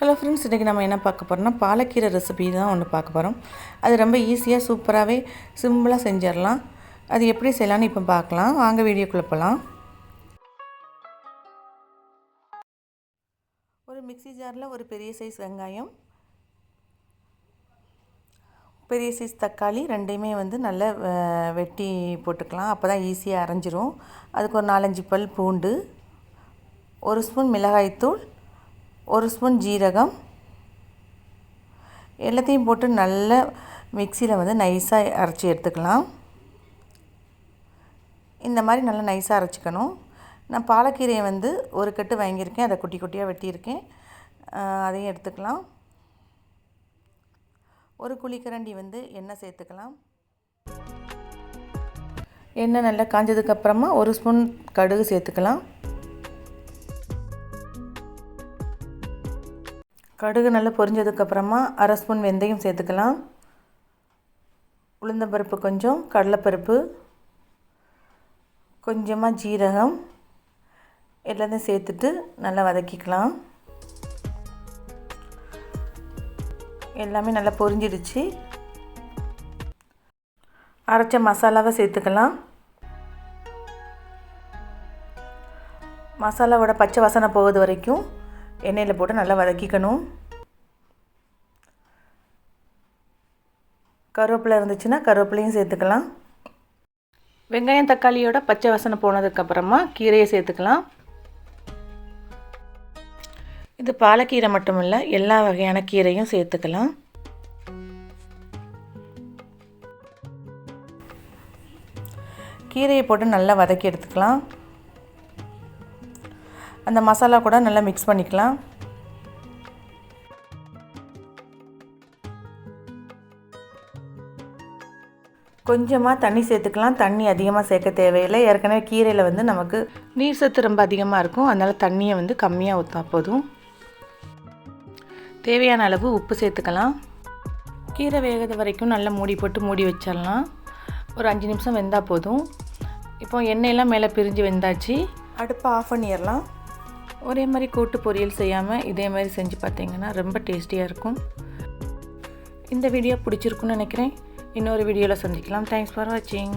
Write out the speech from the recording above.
Hello friends இன்றைக்கி நம்ம என்ன பார்க்க போகிறோம்னா பாலக்கீரை ரெசிபி தான் ஒன்று பார்க்க போகிறோம் அது ரொம்ப ஈஸியாக சூப்பராகவே சிம்பிளாக செஞ்சிடலாம். அது எப்படி செய்யலான்னு இப்போ பார்க்கலாம். வாங்க வீடியோக்குள்ளே போகலாம் ஒரு மிக்ஸி ஜாரில் ஒரு பெரிய சைஸ் வெங்காயம் பெரிய சைஸ் தக்காளி ரெண்டையுமே வந்து நல்லா வெட்டி போட்டுக்கலாம். அப்போ தான் ஈஸியாக அரைஞ்சிரும். அதுக்கு ஒரு நாலஞ்சு பல் பூண்டு ஒரு ஸ்பூன் மிளகாய்த்தூள் ஒரு ஸ்பூன் ஜீரகம். எல்லாத்தையும் போட்டு நல்ல மிக்சியில் வந்து நைஸாக அரைச்சி எடுத்துக்கலாம். இந்த மாதிரி நல்லா நைஸாக அரைச்சிக்கணும். நான் பாலக்கீரையை வந்து ஒரு கட்டு வாங்கியிருக்கேன். அதை குட்டி குட்டியாக வெட்டியிருக்கேன். அதையும் எடுத்துக்கலாம். ஒரு குழிக்கரண்டி வந்து எண்ணெய் சேர்த்துக்கலாம். எண்ணெய் நல்லா காஞ்சதுக்கப்புறமா ஒரு ஸ்பூன் கடுகு சேர்த்துக்கலாம். கடுகு நல்லா பொரிஞ்சதுக்கப்புறமா அரை ஸ்பூன் வெந்தயம் சேர்த்துக்கலாம். உளுந்தம்பருப்பு கொஞ்சம் கடலைப்பருப்பு கொஞ்சமாக ஜீரகம் எல்லாத்தையும் சேர்த்துட்டு நல்லா வதக்கிக்கலாம். எல்லாமே நல்லா பொரிஞ்சிடுச்சு. அரைச்ச மசாலாவை சேர்த்துக்கலாம். மசாலாவோட பச்சை வாசனை போகிறது வரைக்கும் எண்ணெயில் போட்டு நல்லா வதக்கிக்கணும். கருவேப்பிலை இருந்துச்சுன்னா கருவேப்பிலையும் சேர்த்துக்கலாம். வெங்காயம் தக்காளியோட பச்சை வசனம் போனதுக்கப்புறமா கீரையை சேர்த்துக்கலாம். இது பாலக்கீரை மட்டும் இல்லை எல்லா வகையான கீரையும் சேர்த்துக்கலாம். கீரையை போட்டு நல்லா வதக்கி எடுத்துக்கலாம். அந்த மசாலா கூட நல்லா மிக்ஸ் பண்ணிக்கலாம். கொஞ்சமாக தண்ணி சேர்த்துக்கலாம். தண்ணி அதிகமாக சேர்க்க தேவையில்லை. ஏற்கனவே கீரையில் வந்து நமக்கு நீர் சத்து ரொம்ப அதிகமாக இருக்கும். அதனால் தண்ணியை வந்து கம்மியாக ஊற்றா போதும். தேவையான அளவு உப்பு சேர்த்துக்கலாம். கீரை வேகிறது வரைக்கும் நல்லா மூடி போட்டு மூடி வச்சிடலாம். ஒரு அஞ்சு நிமிஷம் வெந்தால் போதும். இப்போ எண்ணெயெல்லாம் மேலே பிரிஞ்சு வெந்தாச்சு. அடுப்பை ஆஃப் பண்ணிடலாம். ஒரே மாதிரி கூட்டு பொரியல் செய்யாமல் இதே மாதிரி செஞ்சு பார்த்தீங்கன்னா ரொம்ப டேஸ்டியாக இருக்கும். இந்த வீடியோ பிடிச்சிருக்குன்னு நினைக்கிறேன். இன்னொரு வீடியோவில் சந்திக்கலாம். தேங்க்ஸ் ஃபார் வாட்சிங்